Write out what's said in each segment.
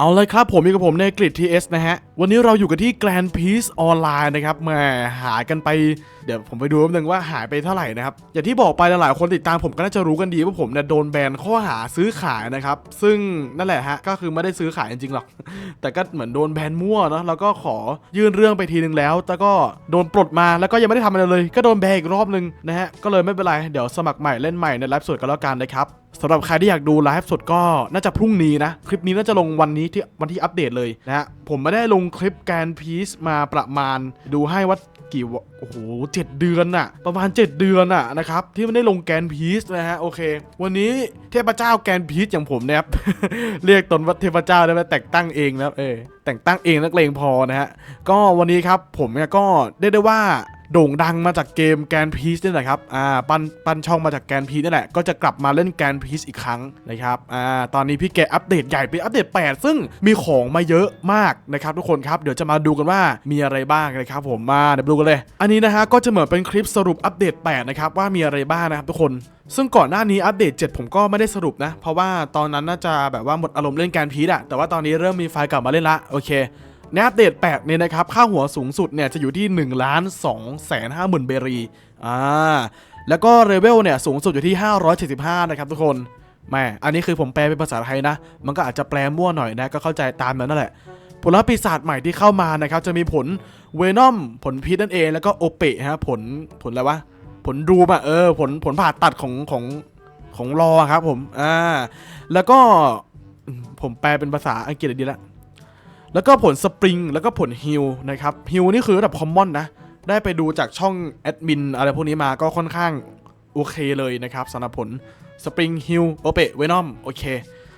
เอาเลยครับผมอยู่กับผมในกริดทีเอสนะฮะ วันนี้เราอยู่กันที่ Grand Peace ออนไลน์นะครับแหมหายกันไปเดี๋ยวผมไปดูแป๊บนึงว่าหายไปเท่าไหร่นะครับ อย่างที่บอกไปหลายๆคนติดตามผมก็น่าจะรู้กันดีว่าผมเนี่ยโดนแบนข้อหาซื้อขายนะครับ ซึ่งนั่นแหละฮะ ก็คือไม่ได้ซื้อขายจริงๆหรอก แต่ก็เหมือนโดนแบนมั่วเนาะแล้วก็ขอยื่นเรื่องไปทีนึงแล้ว แต่ก็โดนปลดมาแล้วก็ยังไม่ได้ทำอะไรเลย ก็โดนแบนอีกรอบนึงนะฮะก็เลยไม่เป็นไรเดี๋ยวสมัครใหม่เล่นใหม่ในไลฟ์สดกันแล้วกันนะครับสำหรับใครที่อยากดูไลฟ์สดก็น่าจะพรุ่งนี้นะ คลิปนี้น่าจะลงวันนี้ที่วันที่อัปเดตเลยนะฮะผมไม่ได้ลงคลิปแกนพีซมาประมาณ ดูให้ว่ากี่วะโอ้โหเจ็ดเดือนน่ะ ประมาณ 7 เดือนน่ะนะครับ ที่ไม่ได้ลงแกนพีซนะฮะโอเค วันนี้เทพเจ้าแกนพีซอย่างผมเนี่ยครับ เรียกตนว่าเทพเจ้าได้ไหมแต่งตั้งเองนะครับเออแต่งตั้งเองนักเลงพอนะฮะก็วันนี้ครับผมเนี่ยก็ได้ได้ว่า โด่งดังมาจากเกมแกนพีซนี่แหละครับอ่าปั้นปั้นช่องมาจากแกนพีซนี่แหละก็จะกลับมาเล่นแกนพีซอีกครั้งนะครับอ่าตอนนี้พี่แกอัปเดตใหญ่เป็นอัปเดต 8 ซึ่งมีของมาเยอะมากนะครับทุกคนครับเดี๋ยวจะมาดูกันว่ามีอะไรบ้างนะครับผมมาเดี๋ยวดูกันเลย อันนี้นะฮะก็จะเหมือนเป็นคลิปสรุปอัปเดต 8 นะครับว่ามีอะไรบ้างนะครับทุกคนซึ่งก่อนหน้านี้อัปเดต 7 ผมก็ไม่ได้สรุปนะ เพราะว่าตอนนั้นน่าจะแบบว่าหมดอารมณ์เล่นแกนพีซอะแต่ว่าตอนนี้เริ่มมีไฟล์กลับมาเล่นละโอเค ในอัปเดต8เนี่ยนะครับ ค่าหัวสูงสุดเนี่ยจะอยู่ที่1ล้าน2แสน5หมื่นเบรีอ่าแล้วก็เลเวลเนี่ยสูงสุดอยู่ที่ 575 นะครับทุกคนแหม่อันนี้คือผมแปลเป็นภาษาไทยนะ มันก็อาจจะแปลมั่วหน่อยนะ ก็เข้าใจตามนั้นนั่นแหละ ผลลัพธ์ปีศาจใหม่ที่เข้ามานะครับ จะมีผลเวนอมผลพิษนั่นเอง แล้วก็โอเปะฮะผลผลอะไรวะ ผลดูมอะเออ ผลผลผ่าตัดของของของรอครับผม อ่า แล้วก็ผมแปลเป็นภาษาอังกฤษดีละ แล้วก็ผลสปริงแล้วก็ผลฮิลนะครับฮิลนี่คือระดับคอมมอนนะ ได้ไปดูจากช่องแอดมินอะไรพวกนี้มาก็ค่อนข้างโอเคเลยนะครับสำหรับผลสปริงฮิลโอเปเวนอมโอเค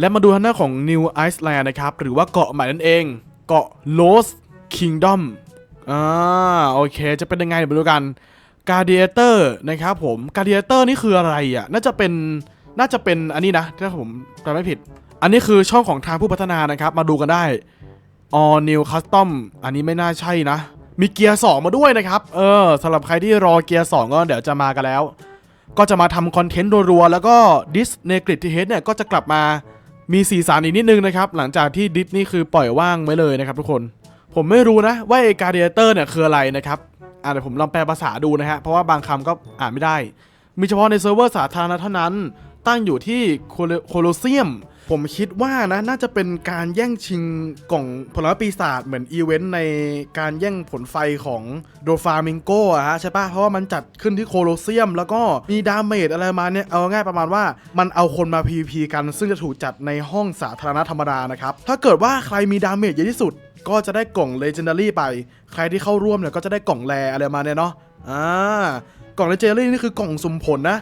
และมาดูทางหน้าของ New Iceland นะครับ หรือว่าเกาะใหม่นั่นเอง เกาะ Lost Kingdom อ่าโอเค จะเป็นยังไงเดี๋ยวมาดูกัน Gladiator นะครับผม Gladiator นี่คืออะไรอะน่าจะเป็นน่าจะเป็นอันนี้นะถ้าผมจำไม่ผิด อันนี้คือช่องของทางผู้พัฒนานะครับ มาดูกันได้ All New Custom อันนี้ไม่น่าใช่นะ มีเกียร์2มาด้วยนะครับ เออสำหรับใครที่รอเกียร์2ก็เดี๋ยวจะมากันแล้ว ก็จะมาทำคอนเทนต์รัวๆ แล้วก็ดิสเนกริดที่เฮดเนี่ยก็จะกลับมามีสีสันอีกนิดนึงนะครับ หลังจากที่ดิสนี่คือปล่อยว่างไว้เลยนะครับทุกคน ผมไม่รู้นะว่าไอ้การเดเตอร์เนี่ยคืออะไรนะครับอ่าเดี๋ยวผมลองแปลภาษาดูนะฮะเพราะว่าบางคำก็อ่านไม่ได้ มีเฉพาะในเซิร์ฟเวอร์สาธารณะเท่านั้น ตั้งอยู่ที่โคโลเซียม ผมคิดว่านะน่าจะเป็นการแย่งชิงกล่องผลไม้ปีศาจเหมือนอีเวนต์ในการแย่งผลไฟของโดฟามิงโกอะฮะใช่ปะเพราะว่ามันจัดขึ้นที่โคโลเซียม แล้วก็มีดาเมจอะไรมาเนี่ยเอาง่ายประมาณว่ามันเอาคนมา PVP กัน ซึ่งจะถูกจัดในห้องสาธารณะธรรมดานะครับ ถ้าเกิดว่าใครมีดาเมจเยอะที่สุด ก็จะได้กล่อง Legendary ไป ใครที่เข้าร่วมเนี่ยก็จะได้กล่องแรอะไรมาเนี่ยเนาะอ่ากล่อง Legendary นี่คือกล่องสุ่มผลนะ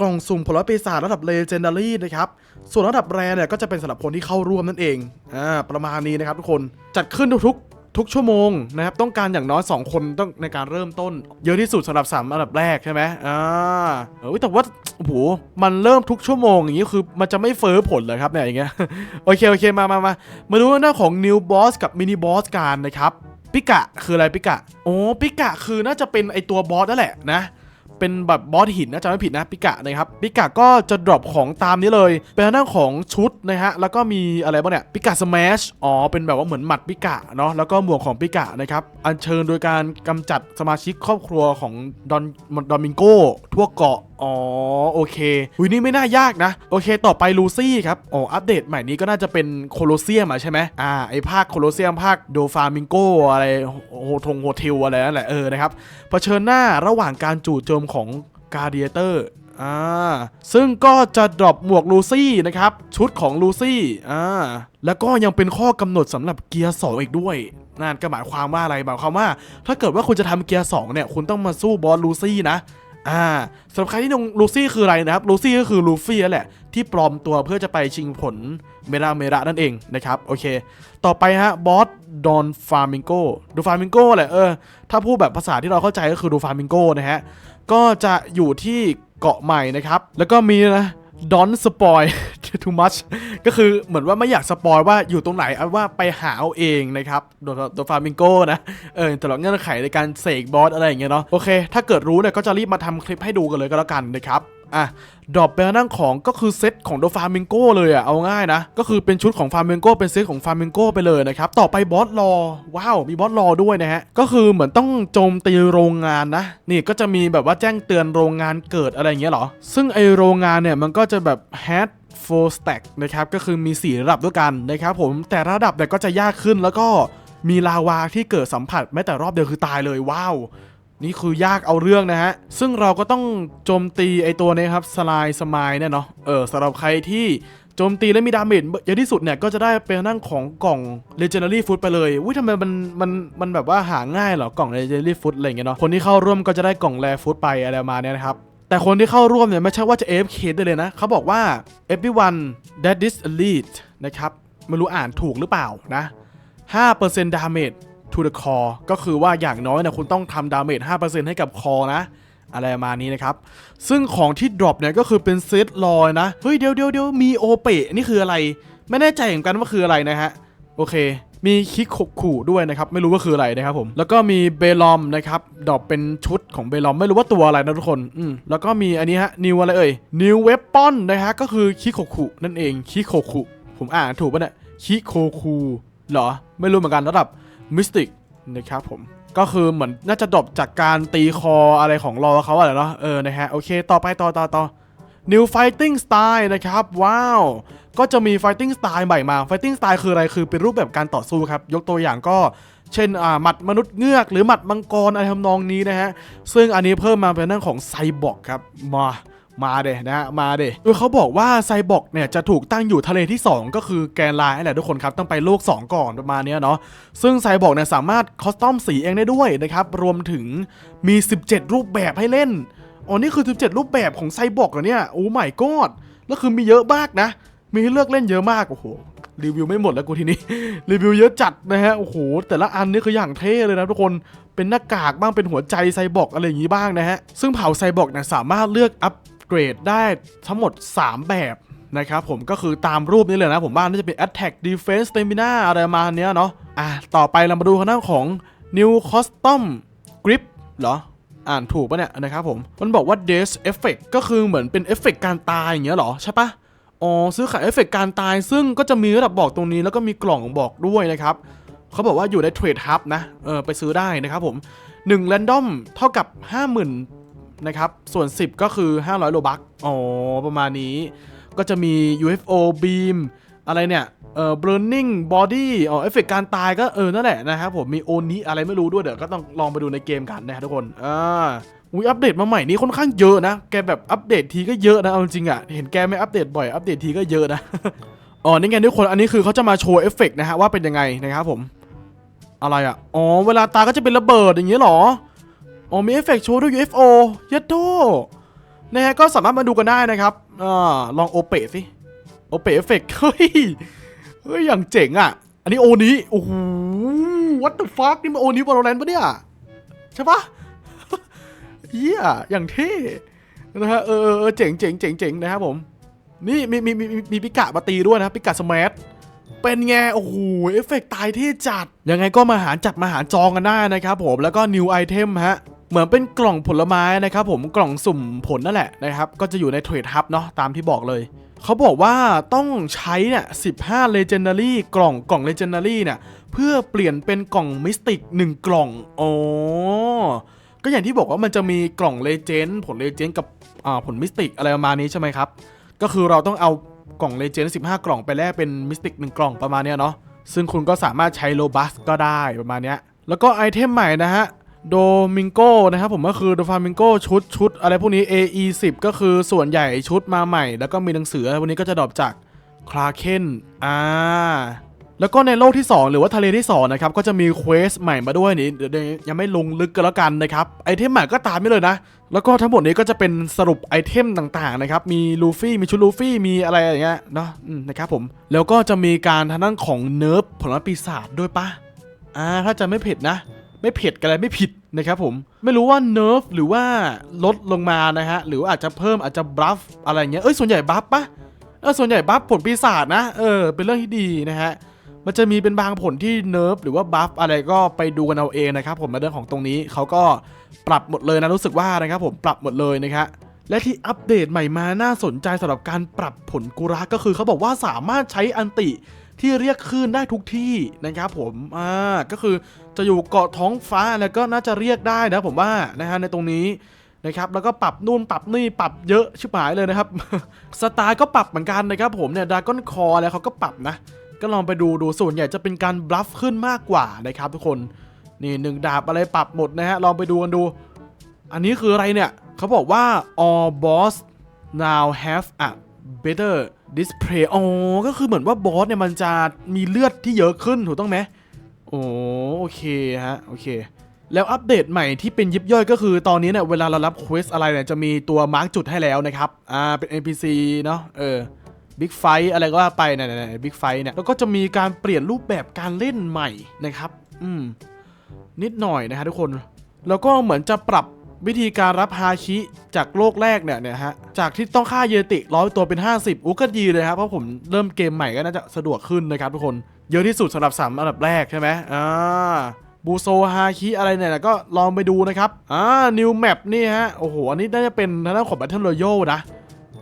กล่องสุ่มผลไม้ปีศาจระดับ Legendary นะครับ ส่วนระดับแรเนี่ยก็จะเป็นสำหรับคนที่เข้าร่วมนั่นเอง อ่า ประมาณนี้นะครับทุกคน จัดขึ้นทุกๆ ทุกชั่วโมงนะครับ ต้องการอย่างน้อย 2 คนต้องในการเริ่มต้น เยอะที่สุดสำหรับ3อันดับแรกใช่ไหมอ่า เออแต่ว่า โอ้โห มันเริ่มทุกชั่วโมงอย่างนี้คือมันจะไม่เฟ้อผลเลยครับเนี่ยอย่างเงี้ย โอเค โอเค มามามามาดูหน้าของ New Boss กับ Mini Boss กันนะครับ ปิกะคืออะไรปิกะ โอ้ ปิกะคือน่าจะเป็นไอตัวบอสนั่นแหละนะ เป็นแบบบอสหินนะจำไม่ผิดนะปิกะนะครับปิกะก็จะดรอปของตามนี้เลย เป็นทางด้าของชุดนะฮะแล้วก็มีอะไรบ้างเนี่ยปิกะสแมชอ๋อเป็นแบบว่าเหมือนหมัดปิกะเนาะแล้วก็หมวกของปิกะนะครับอัญเชิญโดยการกำจัดสมาชิกครอบครัวของดอนดอมิงโกทั่วเกาะอ๋อโอเคหุยนี่ไม่น่ายากนะ โอเคต่อไปลูซี่ครับอ๋ออัปเดตใหม่นี้ก็น่าจะเป็นโคโลเซียมอะใช่ไหมอ่าไอภาคโคโลเซียมภาคโดฟามิงโกอะไรโฮทงโฮเทลอะไรนั่นแหละเออนะครับเผชิญหน้าระหว่างการจู่โจมของกาเดียเตอร์อ่าซึ่งก็จะดรอปหมวกลูซี่นะครับ ชุดของลูซี่อ่าแล้วก็ยังเป็นข้อกำหนดสำหรับเกียร์2อีกด้วยนั่นก็หมายความว่าอะไรหมายความว่า ถ้าเกิดว่าคุณจะทำเกียร์2เนี่ย คุณต้องมาสู้บอสลูซี่นะอ่าสำหรับใครที่งงลูซี่คืออะไรนะครับลูซี่ก็คือลูฟี่นั่นแหละ ที่ปลอมตัวเพื่อจะไปชิงผลเมราเมระนั่นเองนะครับโอเค ต่อไปฮะบอส ดอนฟาร์มิงโกดูฟาร์มิงโกแหละเออ ถ้าพูดแบบภาษาที่เราเข้าใจก็คือดูฟาร์มิงโกนะฮะ ก็จะอยู่ที่เกาะใหม่นะครับ แล้วก็มีนะดอนสปอย too much ก็คือเหมือนว่าไม่อยากสปอยว่าอยู่ตรงไหนเอาว่าไปหาเอาเองนะครับโดโดฟาร์มิงโก้นะเออต่ละเงื่อนไขในการเสกบอสอะไรอย่างเงี้ยเนาะโอเค ถ้าเกิดรู้เนี่ยก็จะรีบมาทำคลิปให้ดูกันเลยก็แล้วกันนะครับ อะดรอปไปนั่งของก็คือเซตของโดฟาเมงโกเลยอะ เอาง่ายนะ ก็คือเป็นชุดของฟาเมงโกเป็นเซตของฟาเมงโกไปเลยนะครับ ต่อไปบอสรอ ว้าว มีบอสรอด้วยนะฮะ ก็คือเหมือนต้องโจมตีโรงงานนะ นี่ก็จะมีแบบว่าแจ้งเตือนโรงงานเกิดอะไรอย่างเงี้ยหรอ ซึ่งไอโรงงานเนี่ยมันก็จะแบบ had four stack นะครับ ก็คือมี 4 ระดับด้วยกันนะครับผม แต่ระดับเนี่ยก็จะยากขึ้นแล้วก็มีลาวาที่เกิดสัมผัสแม้แต่รอบเดียวคือตายเลยว้าว นี่คือยากเอาเรื่องนะฮะ ซึ่งเราก็ต้องโจมตีไอตัวนี้ครับสไลสมายเนี่ยเนาะ เออสำหรับใครที่โจมตีและมีดาเมจเยอะที่สุดเนี่ยก็จะได้เป็นนั่งของกล่อง Legendary Food ไปเลยอุ้ยทำไมมันมันมันแบบว่าหาง่ายเหรอกล่อง Legendary Food อะไรเงี้ยเนาะ คนที่เข้าร่วมก็จะได้กล่องแรฟูดไปอะไรมาเนี้ยนะครับ แต่คนที่เข้าร่วมเนี่ยไม่ใช่ว่าจะ AFK ได้เลยนะ เขาบอกว่า everyone that is elite นะครับ ไม่รู้อ่านถูกหรือเปล่านะ5% damage to the core ก็คือว่าอย่างน้อยนี่ยคุณต้องทำ damage 5%ให้กับ core นะ อะไรประมาณนี้นะครับ ซึ่งของที่ drop เนี่ยก็คือเป็นเซตลอยนะ เฮ้ยเดี๋ยวเดี๋ยวเดี๋ยวมีโอเปะนี่คืออะไร ไม่แน่ใจเหมือนกันว่าคืออะไรนะฮะ โอเคมีคิกขกขู่ด้วยนะครับ ไม่รู้ว่าคืออะไรนะครับผมแล้วก็มีเบลอมนะครับดรอปเป็นชุดของเบลอมไม่รู้ว่าตัวอะไรนะทุกคนอืมแล้วก็มีอันนี้ฮะนิวอะไรเอ่ยนิวเวปอนนะฮะก็คือคิกขกขู่นั่นเองคิกขกขู่ผมอ่านถูกปะเนี่ยคิโคคูเหรอ ไม่รู้เหมือนกันระดับ มิสติกนะครับผมก็คือเหมือนน่าจะดรอปจากการตีคออะไรของรอเขาอะไรเนาะเออนะฮะโอเค ต่อไปต่อต่อต่อ New Fighting Style นะครับ ว้าว ก็จะมี Fighting Style ใหม่มา Fighting Style คืออะไรคือเป็นรูปแบบการต่อสู้ครับ ยกตัวอย่างก็เช่นอ่าหมัดมนุษย์เงือก หรือหมัดมังกรอะไรทำนองนี้นะฮะ ซึ่งอันนี้เพิ่มมาเป็นเรื่องของไซบอร์กครับมา มาเดนะฮะมาเดโดยเขาบอกว่าไซบอร์กเนี่ยจะถูกตั้งอยู่ทะเลที่ 2 ก็คือแกนไลน์แหละทุกคนครับต้องไปโลก 2 ก่อนประมาณเนี้ยเนาะซึ่งไซบอร์กเนี่ยสามารถคอสตอมสีเองได้ด้วยนะครับรวมถึงมี 17 รูปแบบให้เล่นอ๋อนี่คือ 17 รูปแบบของไซบอร์กเหรอเนี่ยโอ้ไม่กอดแล้วคือมีเยอะมากนะ มีให้เลือกเล่นเยอะมากโอ้โหรีวิวไม่หมดแล้วกูทีนี้รีวิวเยอะจัดนะฮะโอ้โหแต่ละอันนี่คืออย่างเท่เลยนะทุกคนเป็นหน้ากากบ้างเป็นหัวใจไซบอร์กอะไรอย่างนี้บ้างนะฮะซึ่งเผ่าไซบอร์กเนี่ยสามารถเลือกอัป เกรดได้ทั้งหมด 3 แบบนะครับผมก็คือตามรูปนี้เลยนะผมว่าน่าจะเป็น attack defense stamina อะไรมาเนี้ยเนาะอะต่อไปเรามาดูทางด้าของ new custom grip เหรอ อ่านถูกปะเนี่ยนะครับผม มันบอกว่า death effect ก็คือเหมือนเป็นเอฟเฟกต์การตายอย่างเงี้ยเหรอ ใช่ปะอ๋อซื้อขายเอฟเฟกต์การตาย ซึ่งก็จะมีระดับบอกตรงนี้แล้วก็มีกล่องบอกด้วยนะครับเขาบอกว่าอยู่ในเทรดฮับนะเออไปซื้อได้นะครับผม1 random เท่ากับ50,000 นะครับ ส่วน 10 ก็คือ 500 โลบักอ๋อ ประมาณนี้ ก็จะมี UFO beam อะไรเนี่ย เอ่อ burning body อ๋อ เอฟเฟกต์การตายก็เออ นั่นแหละนะครับผม มีโอนี้อะไรไม่รู้ด้วย เดี๋ยวก็ต้องลองไปดูในเกมกันนะครับทุกคน อ่าอุ้ยอัปเดตมาใหม่นี้ค่อนข้างเยอะนะ แกแบบอัปเดตทีก็เยอะนะ เอาจริงๆอะเห็นแกไม่อัปเดตบ่อย อัปเดตทีก็เยอะนะ อ๋อ นี่ไงทุกคน อันนี้คือเขาจะมาโชว์เอฟเฟกต์นะฮะว่าเป็นยังไงนะครับผม อะไรอะอ๋อ เวลาตายก็จะเป็นระเบิดอย่างเงี้ยเหรอ อ๋อมีเอฟเฟกต์โชว์ด้วย UFO ยัดโตนะฮะก็สามารถมาดูกันได้นะครับอ่าลองโอเปสิโอเปเอฟเฟกต์เฮ้ยเฮ้ย อย่างเจ๋งอะ อันนี้โอนี้โอ้โห what the fuck นี่มันโอนี้วอลเลนปะเนี่ย ใช่ปะเหี้ยอย่างเท่นะฮะเออเออเจ๋งเจ๋งเจ๋งเจ๋งนะครับผม นี่มีมีมีมีมีปิกะมาตีด้วยนะครับปิกะสมาร์ทเป็นไงโอ้โหเอฟเฟกต์ตายเท่จัด ยังไงก็มาหาจัดมาหาจองกันได้นะครับผมแล้วก็ new item ฮะ เหมือนเป็นกล่องผลไม้นะครับผมกล่องสุ่มผลนั่นแหละนะครับก็จะอยู่ในเทรดฮับเนาะตามที่บอกเลยเขาบอกว่าต้องใช้เนี่ย15 legendary กล่องกล่อง legendary เนี่ยเพื่อเปลี่ยนเป็นกล่องมิสติก1กล่องอ๋อก็อย่างที่บอกว่ามันจะมีกล่องเลเจนด์ผลเลเจนด์กับผลมิสติกอะไรประมาณนี้ใช่ไหมครับ ก็คือเราต้องเอากล่องเลเจนด์15 กล่องไปแลกเป็นมิสติก1กล่องประมาณเนี้ยเนาะซึ่งคุณก็สามารถใช้โลบัสก็ได้ประมาณนี้แล้วก็ไอเทมใหม่นะฮะ โดมิงโกนะครับผมก็คือโดฟามิงโกชุดชุดอะไรพวกนี้ AE 10ก็คือส่วนใหญ่ชุดมาใหม่ แล้วก็มีหนังสืออะไรพวกนี้ก็จะดรอปจากคลาเคนอ่าแล้วก็ในโลกที่ 2 หรือว่าทะเลที่2นะครับก็จะมีเควสใหม่มาด้วยนี่เดี๋ยวยังไม่ลงลึกกันแล้วกันนะครับไอเทมใหม่ก็ตามนี้เลยนะ แล้วก็ทั้งหมดนี้ก็จะเป็นสรุปไอเทมต่างๆนะครับมีลูฟี่มีชุดลูฟี่มีอะไรอย่างเงี้ยเนาะนะครับผมแล้วก็จะมีการทางด้านของเนิร์ฟผลปีศาจด้วยปะอ่าถ้าจะไม่ผ็ดนะ ไม่เผ็ดกันเลยไม่ผิดนะครับผมไม่รู้ว่าเนิร์ฟหรือว่าลดลงมานะฮะหรือว่าอาจจะเพิ่มอาจจะบัฟอะไรเงี้ยเอ้ยส่วนใหญ่บัฟปะเออส่วนใหญ่บัฟผลปีศาจนะเออเป็นเรื่องที่ดีนะฮะมันจะมีเป็นบางผลที่เนิร์ฟหรือว่าบัฟอะไรก็ไปดูกันเอาเองนะครับผมในเรื่องของตรงนี้เขาก็ปรับหมดเลยนะรู้สึกว่านะครับผมปรับหมดเลยนะครับและที่อัปเดตใหม่มาน่าสนใจสำหรับการปรับผลกุระก็คือเขาบอกว่าสามารถใช้อันติ ที่เรียกคลื่นได้ทุกที่นะครับผมอ่าก็คือจะอยู่เกาะท้องฟ้าแล้วก็น่าจะเรียกได้นะผมว่านะฮะในตรงนี้นะครับแล้วก็ปรับนู่นปรับนี่ปรับเยอะชิบหายเลยนะครับสไตล์ก็ปรับเหมือนกันนะครับผมเนี่ยดากอนคอแล้วเขาก็ปรับนะ ก็ลองไปดูดูส่วนใหญ่จะเป็นการบลัฟขึ้นมากกว่านะครับทุกคนนี่หนึ่งดาบอะไรปรับหมดนะฮะลองไปดูกันดู อันนี้คืออะไรเนี่ยเขาบอกว่า all boss now have a better display อ๋อ ก็คือเหมือนว่าบอสเนี่ยมันจะมีเลือดที่เยอะขึ้นถูกต้องไหมโอ้โอเคฮะ โอเค แล้วอัปเดตใหม่ที่เป็นยิบย่อยก็คือตอนนี้เนี่ยเวลาเรารับเควสอะไรเนี่ยจะมีตัวมาร์กจุดให้แล้วนะครับ อ่า เป็น NPC เนาะเออบิ๊กไฟอะไรก็ว่าไปเนี่ยบิ๊กไฟเนี่ย แล้วก็จะมีการเปลี่ยนรูปแบบการเล่นใหม่นะครับ อืม นิดหน่อยนะฮะทุกคน แล้วก็เหมือนจะปรับ วิธีการรับฮาชิจากโลกแรกเนี่ยเนี่ยฮะจากที่ต้องฆ่าเยติร้อยตัวเป็น 50อู้ก็ดีเลยครับเพราะผมเริ่มเกมใหม่ก็น่าจะสะดวกขึ้นนะครับทุกคนเยอะที่สุดสำหรับสามอันดับแรกใช่ไหมอ่าบูโซฮาคิอะไรเนี่ยก็ลองไปดูนะครับอ่านิวแมปนี่ฮะโอ้โหอันนี้น่าจะเป็นทางด้านของแบทเทิลรอยัลนะ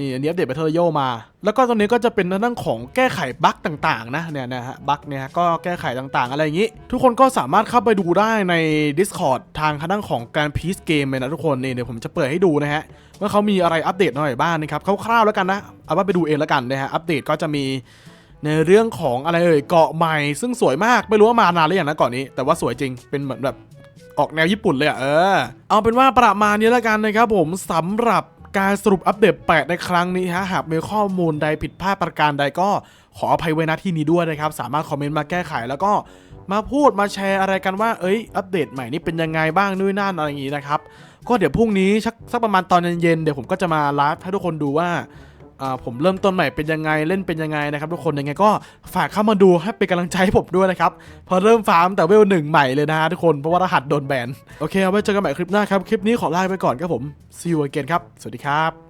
นี่อันนี้อัปเดต Battle Royale มา แล้วก็ตรงนี้ก็จะเป็นทางด้านของแก้ไขบั๊กต่างๆนะเนี่ยนะฮะบั๊กเนี่ยฮะก็แก้ไขต่างๆ อะไรอย่างนี้ ทุกคนก็สามารถเข้าไปดูได้ใน Discord ทางทางด้านของการพีซเกมเลยนะทุกคนนี่เดี๋ยวผมจะเปิดให้ดูนะฮะว่าเขามีอะไรอัปเดตหน่อยบ้างนะครับคร่าวๆแล้วกันนะเอาว่าไปดูเองแล้วกันนะฮะอัปเดตก็จะมีในเรื่องของอะไรเอ่ยเกาะใหม่ซึ่งสวยมากไม่รู้ว่ามานานหรือยังนะเกาะนี้ แต่ว่าสวยจริงเป็นเหมือนแบบออกแนวญี่ปุ่นเลยอะเออ เอาเป็นว่าประมาณนี้แล้วกันนะครับผมสำหรับ การสรุปอัปเดตแปดในครั้งนี้ฮะหากมีข้อมูลใดผิดพลาดประการใดก็ขออภัยไว้ณที่นี้ด้วยนะครับ สามารถคอมเมนต์มาแก้ไขแล้วก็มาพูดมาแชร์อะไรกันว่า เอ้ย อัปเดตใหม่นี่เป็นยังไงบ้างนู่นนั่นอะไรอย่างนี้นะครับ ก็เดี๋ยวพรุ่งนี้สักสักประมาณตอนเย็นๆเดี๋ยวผมก็จะมาไลฟ์ให้ทุกคนดูว่า ผมเริ่มต้นใหม่เป็นยังไงเล่นเป็นยังไงนะครับทุกคนยังไงก็ฝากเข้ามาดูให้เป็นกำลังใจให้ผมด้วยนะครับพอเริ่มฟาร์มแต่เวลหนึ่งใหม่เลยนะฮะทุกคนเพราะว่ารหัสโดนแบนโอเคเอาไว้เจอกันใหม่คลิปหน้าครับคลิปนี้ขอลาไปก่อนครับผม see you again ครับสวัสดีครับ